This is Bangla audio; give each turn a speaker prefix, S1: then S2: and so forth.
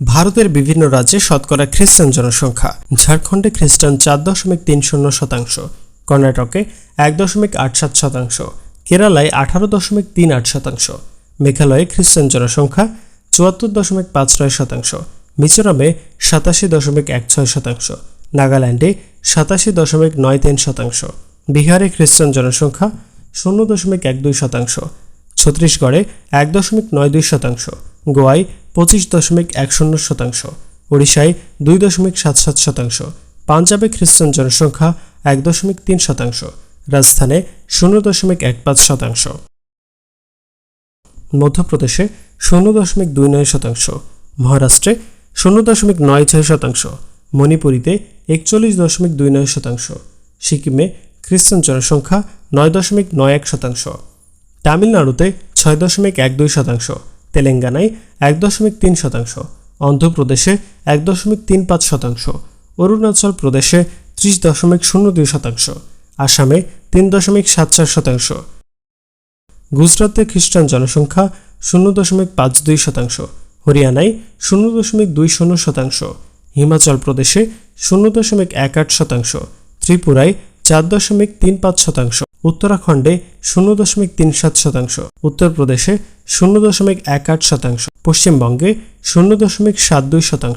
S1: ভারতের বিভিন্ন রাজ্যে শতকরা খ্রিস্টান জনসংখ্যা। ঝাড়খণ্ডে খ্রিস্টান চার দশমিক তিন শূন্য শতাংশ, কর্ণাটকে এক দশমিক আট সাত শতাংশ, কেরালায় আঠারো দশমিক তিন আট শতাংশ, মেঘালয়ে খ্রিস্টান জনসংখ্যা চুয়াত্তর দশমিক পাঁচ নয় শতাংশ, মিজোরামে সাতাশি দশমিক এক ছয় শতাংশ, নাগাল্যান্ডে সাতাশি দশমিক নয় তিন শতাংশ, বিহারে খ্রিস্টান জনসংখ্যা শূন্য দশমিক এক দুই শতাংশ, ছত্তিশগড়ে এক দশমিক নয় দুই শতাংশ, গোয়ায় পঁচিশ দশমিক এক শূন্য শতাংশ, ওড়িশায় দুই দশমিক সাত সাত শতাংশ, পাঞ্জাবে খ্রিস্টান জনসংখ্যা এক দশমিক তিন শতাংশ, রাজস্থানে শূন্য দশমিক এক পাঁচ শতাংশ। মধ্যপ্রদেশে শূন্য দশমিক দুই নয় শতাংশ, মহারাষ্ট্রে শূন্য দশমিক নয় ছয় শতাংশ, মণিপুরীতে একচল্লিশ দশমিক দুই নয় শতাংশ, সিকিমে খ্রিস্টান জনসংখ্যা নয় দশমিক নয় এক শতাংশ, তামিলনাড়ুতে ছয় দশমিক এক দুই শতাংশ তেলেঙ্গানায় এক দশমিক তিন শতাংশ, অন্ধ্রপ্রদেশে এক দশমিক তিন পাঁচ শতাংশ, অরুণাচল প্রদেশে ত্রিশ দশমিক শূন্য দুই শতাংশ, আসামে তিন দশমিক সাত চার শতাংশ। গুজরাতে খ্রিস্টান জনসংখ্যা শূন্য দশমিক পাঁচ দুই শতাংশ, হরিয়ানায় শূন্য দশমিক দুই শূন্য শতাংশ, হিমাচল প্রদেশে শূন্য দশমিক এক আট শতাংশ, ত্রিপুরায় চার দশমিক তিন পাঁচ শতাংশ। উত্তরাখণ্ডে শূন্য দশমিক তিন সাত শতাংশ, উত্তরপ্রদেশে শূন্য দশমিক এক আট শতাংশ, পশ্চিমবঙ্গে শূন্য দশমিক সাত দুই শতাংশ।